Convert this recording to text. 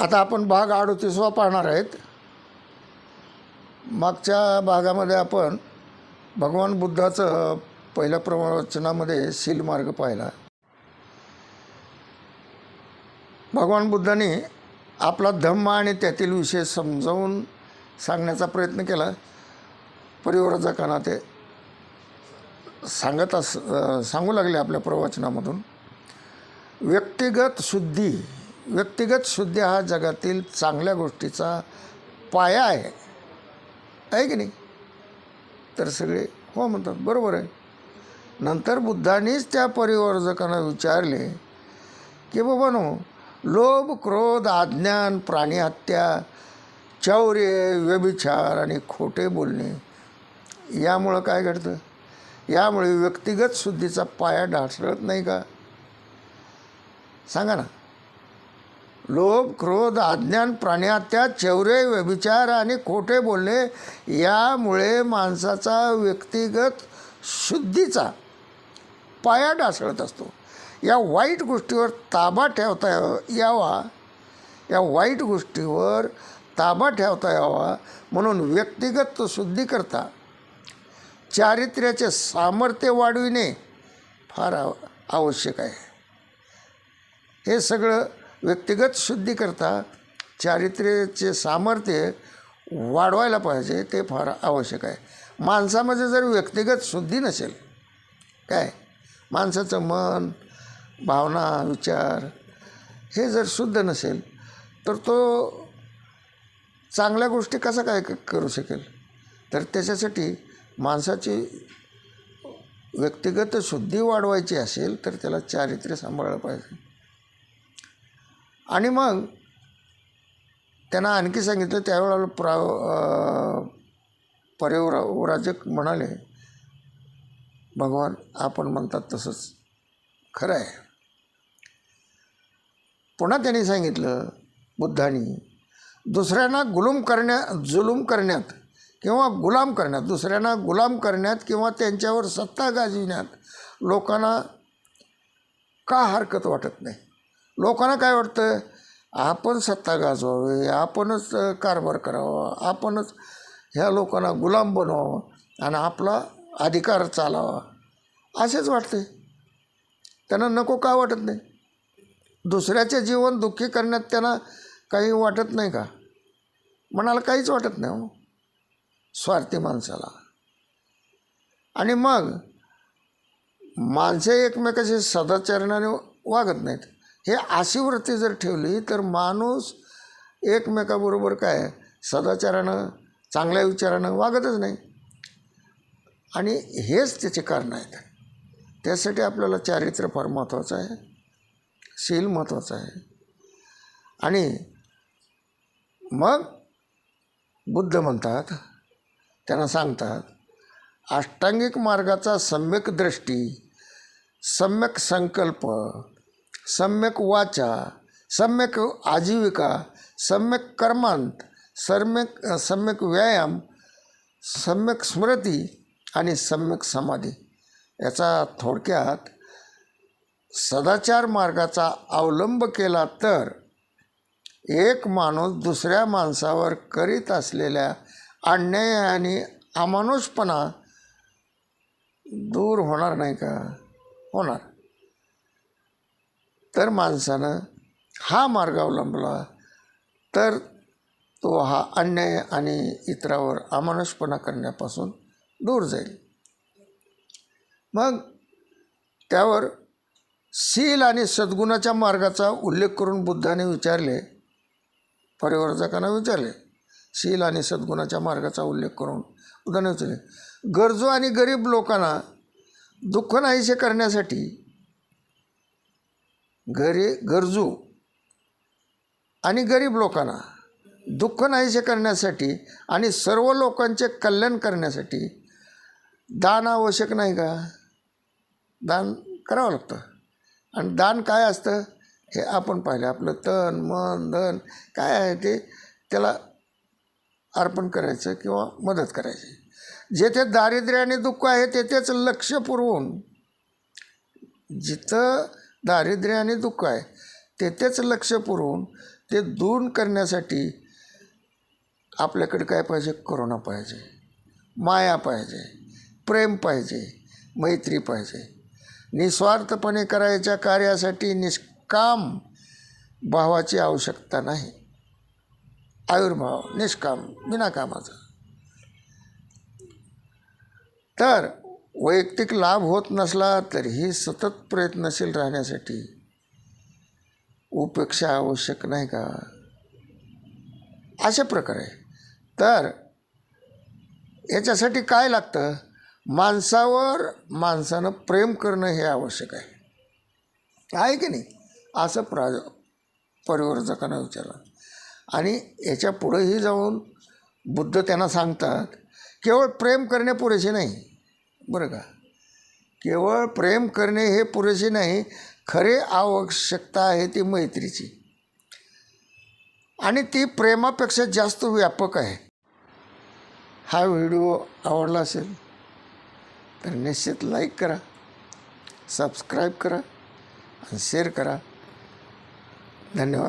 आता आपण भाग अडतीसवा पाहणार आहेत. मागच्या भागामध्ये आपण भगवान बुद्धाचं पहिल्या प्रवचनामध्ये सील मार्ग पाहिला. भगवान बुद्धाने आपला धम्म आणि त्यातील विषय समजावून सांगण्याचा प्रयत्न केला. परिवर्तकांना ते सांगत अस सांगू लागले आपल्या प्रवचनामधून. व्यक्तिगत शुद्धी व्यक्तिगत शुद्धी हा जगातील चांगल्या गोष्टीचा पाया आहे. आहे की नाही? तर सगळे हो म्हणतात बरोबर आहे. नंतर बुद्धांनीच त्या परिवर्जकांना विचारले की बाबानो लोभ क्रोध आज्ञान प्राणीहत्या चौर्य व्यभिचार आणि खोटे बोलणे यामुळं काय घडतं? यामुळे व्यक्तिगत शुद्धीचा पाया ढासळत नाही का? सांगा ना. लोभ क्रोध अज्ञान प्राण्यात्या चौरे व्यभिचार आणि खोटे बोलणे यामुळे माणसाचा व्यक्तिगत शुद्धीचा पाया ढासळत असतो. या वाईट गोष्टीवर ताबा ठेवता यावा. या वाईट गोष्टीवर ताबा ठेवता यावा म्हणून व्यक्तिगत शुद्धीकरता चारित्र्याचे सामर्थ्य वाढविणे फार आव आवश्यक आहे. हे सगळं व्यक्तिगत शुद्धीकरता चारित्र्याचे सामर्थ्य वाढवायला पाहिजे ते फार आवश्यक आहे. माणसामध्ये जर व्यक्तिगत शुद्धी नसेल काय? माणसाचं मन भावना विचार हे जर शुद्ध नसेल तर तो चांगल्या गोष्टी कसा काय करू शकेल? तर त्याच्यासाठी माणसाची व्यक्तिगत शुद्धी वाढवायची असेल तर त्याला चारित्र्य सांभाळलं पाहिजे. आणि मग त्यांना आणखी सांगितलं त्यावेळेला प्रा पर्यवराजक म्हणाले भगवान आपण म्हणतात तसंच खरं आहे. पुन्हा त्यांनी सांगितलं बुद्धानी दुसऱ्यांना गुलूम करण्या जुलूम करण्यात किंवा गुलाम करण्यात दुसऱ्यांना गुलाम करण्यात किंवा त्यांच्यावर सत्ता गाजविण्यात लोकांना का हरकत वाटत नाही? लोकांना काय वाटतं? आपण सत्ता गाजवावी आपणच कारभार करावा आपणच ह्या लोकांना गुलाम बनवावं आणि आपला अधिकार चालावा. असेच वाटते त्यांना नको का वाटत नाही? दुसऱ्याचे जीवन दुःखी करण्यात त्यांना काही वाटत नाही का? मनाला काहीच वाटत नाही हो. स्वार्थी माणसाला. आणि मग माणसे एकमेकाशी सदाचरणाने वागत नाहीत. हे अशी वृत्ती जर ठेवली तर माणूस एकमेकाबरोबर काय सदाचारानं चांगल्या विचारानं वागतच नाही. आणि हेच त्याचे कारण आहेत. त्यासाठी आपल्याला चारित्र्य फार महत्त्वाचं आहे. शील महत्त्वाचं आहे. आणि मग बुद्ध म्हणतात त्यांना सांगतात अष्टांगिक मार्गाचा सम्यक दृष्टी सम्यक संकल्प सम्यक वाचा सम्यक आजीविका सम्यक कर्मांत सम्यक सम्यक व्यायाम सम्यक स्मृती आणि सम्यक समाधी. याचा थोडक्यात सदाचार मार्गाचा अवलंब केला तर एक माणूस दुसऱ्या माणसावर करीत असलेल्या अन्याय आणि अमानुषपणा दूर होणार नाही का? होणार. तर माणसानं हा मार्ग अवलंबला. तर तो हा अन्याय आणि इतरावर अमानुषपणा करण्यापासून दूर जाईल. मग त्यावर शील आणि सद्गुणाच्या मार्गाचा उल्लेख करून बुद्धाने विचारले परिवर्तकांना विचारले. शील आणि सद्गुणाच्या मार्गाचा उल्लेख करून बुद्धाने विचारले गरजू आणि गरीब लोकांना दुःख नाहीसे करण्यासाठी घरे गरजू आणि गरीब लोकांना दुःख नाहीसे करण्यासाठी आणि सर्व लोकांचे कल्याण करण्यासाठी दान आवश्यक नाही का? दान करावं लागतं. आणि दान काय असतं? हे आपण पाहिलं. आपलं तन मन धन काय आहे ते त्याला अर्पण करायचं किंवा मदत करायची. जेथे दारिद्र्य आणि दुःख आहे तेथेच लक्ष पुरवून जिथं दारिद्र्य आणि दुःख आहे. तेथेच लक्ष पुरवून ते दूर करण्यासाठी आपल्याकडे काय पाहिजे? करुणा पाहिजे. माया पाहिजे. प्रेम पाहिजे. मैत्री पाहिजे. निस्वार्थपणे करायच्या कार्यासाठी निष्काम भावाची आवश्यकता नाही. आयुर्भाव निष्काम विनाकामाचा. तर वैयक्तिक लाभ होत नसला तरीही सतत प्रयत्नशील राहण्यासाठी उपेक्षा आवश्यक नाही का? अशा प्रकारे. तर याच्यासाठी काय लागतं? माणसावर माणसानं प्रेम करणं हे आवश्यक आहे. आहे की नाही? असं प्रा परिवर्तकांना विचारलं. आणि याच्या पुढेही जाऊन बुद्ध त्यांना सांगतात केवळ प्रेम करणे पुरेसे नाही. बरं का? केवळ प्रेम करणे हे पुरेसे नाही खरे आवश्यकता आहे ती मैत्रीची. आणि ती प्रेमापेक्षा जास्त व्यापक आहे. हा व्हिडिओ आवडला असेल तर निश्चित लाईक करा सबस्क्राईब करा आणि शेअर करा. धन्यवाद.